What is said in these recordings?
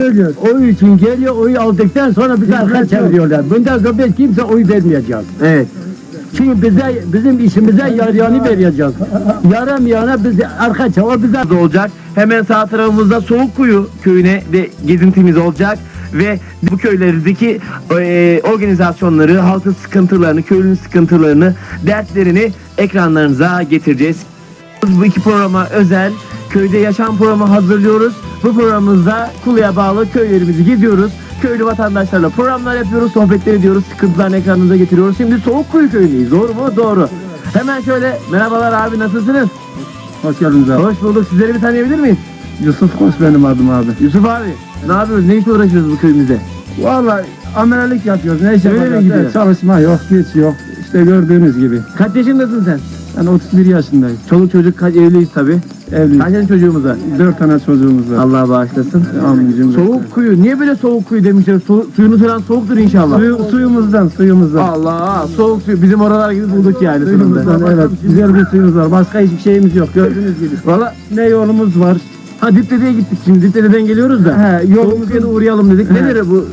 Söylüyor. Oy için geliyor, oyu aldıktan sonra bize arka çeviriyorlar. Bundan sonra biz kimse oy vermeyeceğiz. Evet. Çünkü bize, bizim işimize yarayanı vereceğiz. Yaramayana biz arka çevir, bize olacak. Hemen sağ tarafımızda Soğukkuyu köyüne de gezintimiz olacak ve bu köylerdeki e, organizasyonları, halkın sıkıntılarını, köylünün sıkıntılarını, dertlerini ekranlarınıza getireceğiz. Bu iki programa özel köyde yaşam programı hazırlıyoruz. Bu programımızda Kulu'ya bağlı köylerimizi geziyoruz. Köylü vatandaşlarla programlar yapıyoruz, sohbetler ediyoruz, sıkıntılarını ekranınıza getiriyoruz. Şimdi Soğukkuyu köyündeyiz. Doğru mu? Doğru. Hemen şöyle merhabalar abi nasılsınız? Hoş geldiniz abi. Hoş bulduk. Sizleri bir tanıyabilir miyiz? Yusuf Koç benim adım abi. Yusuf abi ne yapıyoruz? Ne işle uğraşıyoruz bu köyümüzde? Vallahi amelelik yapıyoruz. Ne iş Öyle mi yapacağız? gidiyor? Çalışma yok, güç yok. İşte gördüğünüz gibi. Kaç yaşındasın sen? Ben 31 yaşındayım. Çoluk çocuk kaç evliyiz tabi. Evliyim. Kaç tane çocuğumuz var? 4 tane çocuğumuz var. Allah bağışlasın. Amcım. Soğuk kuyu. Niye böyle soğuk kuyu demişler? Su, suyunu falan soğuktur inşallah. Suyu, suyumuzdan, suyumuzdan. Allah soğuk suyu. Bizim oralar gibi bulduk yani Suyumuzdan sonunda. evet. Güzel bir suyumuz var. Başka hiçbir şeyimiz yok. Gördüğünüz gibi. Valla Ne yolumuz var. ha Dipdede'ye gittik şimdi. Dipdede'den geliyoruz da. He, Soğuk yolumuzun, uğrayalım dedik. He. Nedir bu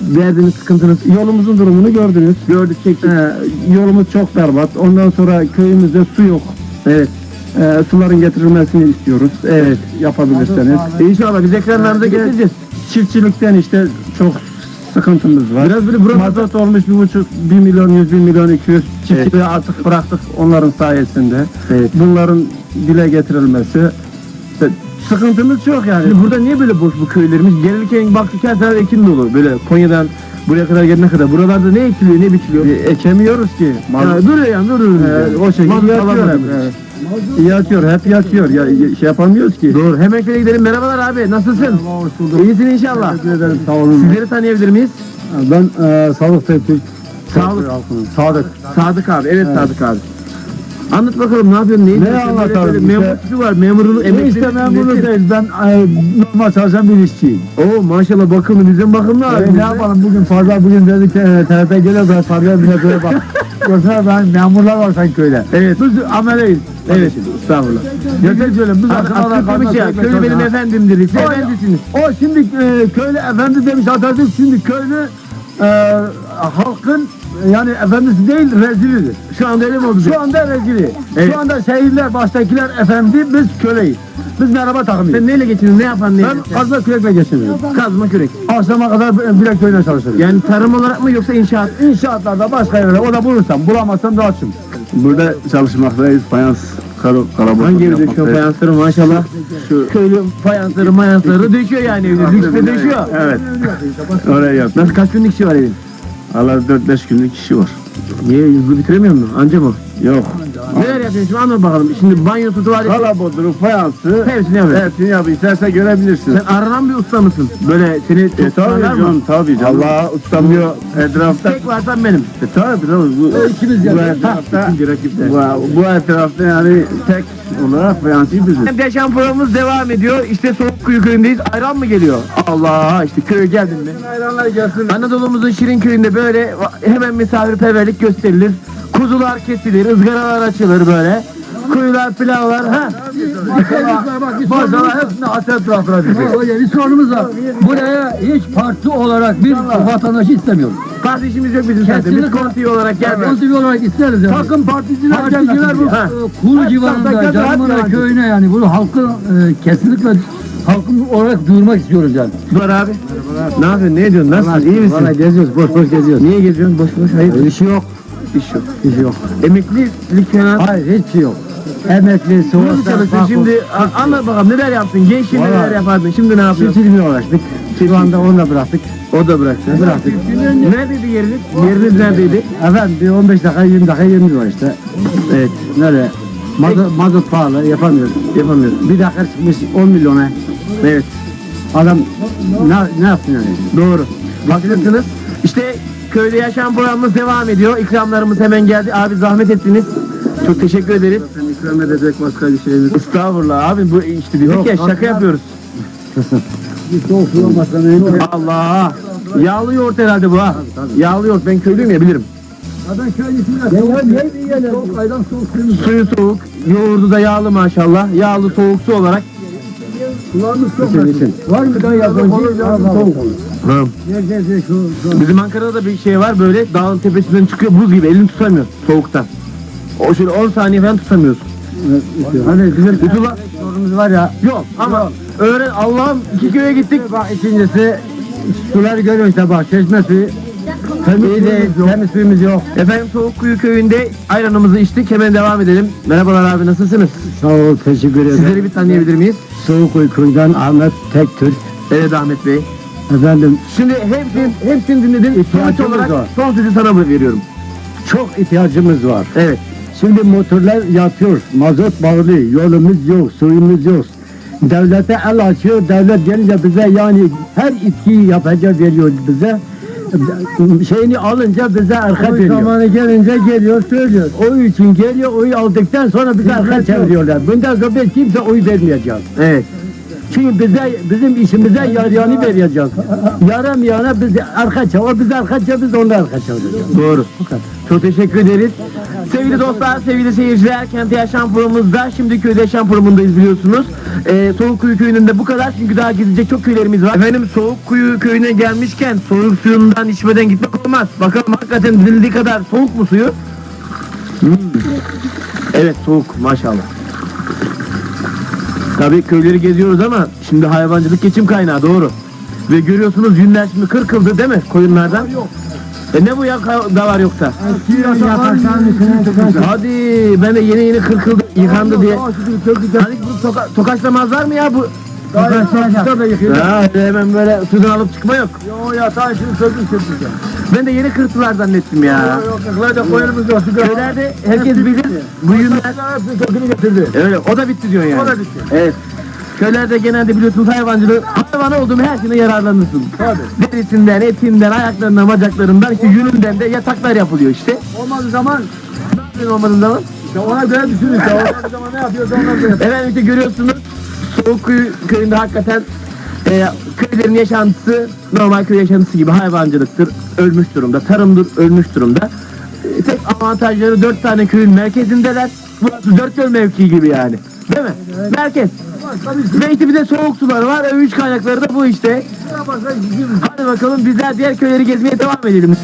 derdiniz, sıkıntınız? yolumuzun durumunu gördünüz. Gördük, çektik. He, yolumuz çok berbat. Ondan sonra köyümüzde su yok. Evet. Ee, suların getirilmesini istiyoruz. Evet, yapabilirseniz. İnşallah biz ekranlarımıza getireceğiz. Çiftçilikten işte çok sıkıntımız var. Biraz böyle buralarda Mazot olmuş bir buçuk, bir milyon, yüz bin milyon, iki yüz. Çiftçiliği artık bıraktık onların sayesinde. Evet. Bunların dile getirilmesi. İşte sıkıntımız çok yani. Şimdi burada niye böyle boş bu köylerimiz? Gelirken baktık her taraf ekin dolu. Böyle Konya'dan buraya kadar gelene kadar. Buralarda ne ekiliyor, ne biçiliyor? E, ekemiyoruz ki. Mal, Ya duruyor yani duruyor. e, o şekilde Mazot yatıyor hep. alamadınız. e. Yatıyor, hep yatıyor. Ya, şey yapamıyoruz ki. Doğru. Hemen şöyle gidelim. Merhabalar abi. Nasılsın? Bulduk. İyisin inşallah. Teşekkür ederim. Sağ olun. Sizleri tanıyabilir miyiz? Ben e, Sağlık Tevfik. Sağlık. Sadık. Sadık abi. Evet, Sadık abi. Anlat bakalım ne yapıyorsun? Neyin Ne anlatalım işte? Memur tipi var. Memurun emekli. işte memuru değil. Ben e, normal çalışan bir işçiyim. Oo maşallah bakımlı. Bizim bakımlı abi. E, ne yapalım bugün fazla bugün dedik e, TRT geliyor da Sarıya bile böyle bak. Yoksa ben memurlar var sanki köyde. Evet. Biz ameleyiz. Evet. Estağfurullah. Yeter söyleyeyim. Biz Atatürk demiş ya. Köylü benim efendimdir. Siz efendisiniz. O şimdi e, köylü efendi demiş Atatürk şimdi köylü e, halkın yani efendisi değil rezilidir. Şu anda öyle mi oldu? Şu anda rezili. Evet. Şu anda şehirler baştakiler efendi biz köleyiz. Biz merhaba takımıyız. Sen neyle geçiniyorsun? Ne yapan ne Ben edersin? kazma kürekle geçiniyorum. Kazma kürek. Akşama kadar bilek köyüne çalışırım. Yani tarım olarak mı yoksa inşaat? İnşaatlarda başka yerlere o da bulursam bulamazsam da açım. Burada çalışmaktayız. Fayans, karo, karabot. Hangi evde döküyor fayansları maşallah. Şu köylü fayansları mayansları döküyor yani evde. Lüksle döküyor. Evet. Oraya yap. Nasıl kaç günlük işi var evin? Allah 4-5 günlük kişi var. Niye hızlı bitiremiyor mu? Anca mı? Yok. Neler yapıyorsun anlat bakalım. Şimdi banyosu tuvaleti Kalabodur, fayansı. hepsini yapıyor. Hepsini yap. İsterse görebilirsin. Sen aranan bir usta mısın? Böyle seni E tabii mı? canım, tabii canım. Allah ustamıyor etrafta. Tek varsan benim. E tabii tabii. Bu, ikimiz bu yani. etrafta, İkinci bu, bu etrafta yani tek olarak fayansıyı biziz. Yaşam programımız devam ediyor. İşte Soğuk Kuyu köyündeyiz. Ayran mı geliyor? Allah işte köye geldin mi? Hayranlar gelsin. Anadolu'muzun Şirin köyünde böyle hemen misafirperverlik gösterilir. Kuzular kesilir, ızgaralar açılır böyle. Kuyular, pilavlar. Ha. Maşallah hepsini hasret bıraktılar bizi. Bir sorunumuz var. Buraya hiç parti olarak bir vatandaşı istemiyoruz. Kardeşimiz yok bizim zaten. Biz Kesinlikle. konti olarak geldik. Konsevi olarak isteriz yani. Takım particiler, particiler bu Ha. e, Kulu civarında, Canımara köyüne yani bunu halkı e, kesinlikle halkın olarak duyurmak istiyoruz yani. Var abi. Ne yapıyorsun? Ne ediyorsun? Nasılsın? İyi misin? Valla geziyoruz, boş boş geziyoruz. Niye geziyorsun? Boş boş. Hayır. İş yok. İş yok. İş yok. Emeklilik falan. Hayır, şey yok. Emekli, Nasıl soğukta, çalıştın şimdi? a- Anlat bakalım neler yaptın? Gençliğin Vallahi- neler yapardın? Şimdi ne yapıyorsun? Çiftçilikle uğraştık. Şu anda onu da bıraktık. O da bıraktı. Bıraktık. Neredeydi yeriniz? Yeriniz neredeydi? Efendim bir 15 dakika 20 dakika yerimiz var işte. Evet. Nerede? Mazot, mazot pahalı yapamıyoruz. Yapamıyoruz. Bir dakika çıkmış 10 milyona. Evet. Adam ne, ne yapsın yani? Doğru. Haklısınız. İşte köyde yaşam programımız devam ediyor. İkramlarımız hemen geldi. Abi zahmet ettiniz. Çok teşekkür ederiz. İkram edecek başka bir şeyimiz. Estağfurullah abi bu işte dedik Yok, ya şaka yapıyoruz. Bir soğuk su olmasa neyim? Allah. Yağlı yoğurt herhalde bu ha. Yağlı yoğurt ben köylüyüm ya bilirim. Ya neydi yiyelim? Soğuk aydan soğuk suyumuz. Suyu soğuk, yoğurdu da yağlı maşallah. Yağlı soğuk su olarak Çok. Var mı daha yabancı? Soğuk. Neredeyse şu, Bizim Ankara'da da bir şey var böyle dağın tepesinden çıkıyor buz gibi elini tutamıyor soğuktan. O şöyle 10 saniye falan tutamıyorsun. Hani bizim sorunumuz var ya. yok ama öğren Allah'ım iki köye gittik. Bak ikincisi suları görüyoruz işte bak çeşme suyu. Temiz suyumuz yok. Temiz suyumuz yok. Efendim Soğukkuyu köyünde ayranımızı içtik hemen devam edelim. Merhabalar abi nasılsınız? Sağ ol, teşekkür ederim. Sizleri bir tanıyabilir miyiz? Soğuk Uyku'dan Ahmet Tektürk. Evet Ahmet Bey. Efendim Şimdi hepsini, hepsini dinledin. Sonuç İhtiyacımız olarak var. son sözü sana veriyorum. çok ihtiyacımız var. Evet. Şimdi motorlar yatıyor, mazot bağlı, yolumuz yok, suyumuz yok. Devlete el açıyor, devlet gelince bize yani her itkiyi yapacak veriyor bize. Şeyini alınca bize arka O veriyor. zamanı gelince geliyor söylüyor. Oy için geliyor, oy aldıktan sonra bize arka yok. çeviriyorlar. Bundan sonra biz kimse oy vermeyeceğiz. Evet. Çünkü bize bizim işimize yarayanı vereceğiz. Yaramayana biz arka çevir, o bize arka çevir, biz onu arka çevireceğiz. Doğru. Çok teşekkür ederiz. Sevgili dostlar, sevgili seyirciler, Kente Yaşam programımızda şimdi köyde yaşam programındayız biliyorsunuz. Ee, Soğukkuyu köyünün bu kadar çünkü daha gidecek çok köylerimiz var. Efendim Soğukkuyu köyüne gelmişken soğuk suyundan içmeden gitmek olmaz. Bakalım hakikaten denildiği kadar soğuk mu suyu? Hmm. Evet soğuk maşallah. Tabii köyleri geziyoruz ama şimdi hayvancılık geçim kaynağı doğru. Ve görüyorsunuz yünler şimdi kırkıldı değil mi koyunlardan? E ne bu ya ka- da var yoksa? Yatakların içine çıkan Hadi ben de yeni yeni kırkıldı yıkandı diye. Hani bu toka, tokaçlamazlar mı ya bu? Yataklarda da yıkıyor. Ha, hemen böyle sudan alıp çıkma yok. Yo yatağın içini söküp söküp. Ben de yeni kırktılar zannettim ya. Yok yok koyunumuz yok. Köylerde herkes bilir bu yünler sökünü getirdi. öyle o da bitti diyorsun yani. O da bitti. Evet. Köylerde genelde biliyorsunuz hayvancılığı hayvan olduğum her şeyine yararlanırsın. Tabii. Derisinden, etinden, ayaklarından, bacaklarından, işte yününden de yataklar yapılıyor işte. Olmadığı zaman Ne yapıyorsun olmadığın zaman? işte ona göre düşünün işte. Olmadığı zaman ne yapıyorsa ona göre. Efendim işte görüyorsunuz Soğukkuyu köyünde hakikaten e, köylerin yaşantısı normal köy yaşantısı gibi hayvancılıktır, ölmüş durumda, tarımdır, ölmüş durumda. E, tek avantajları dört tane köyün merkezindeler. Burası dört göl mevkii gibi yani. Değil mi? Merkez. İşte bir de soğuk suları var. Övünç kaynakları da bu işte. Hadi bakalım bizler diğer köyleri gezmeye devam edelim.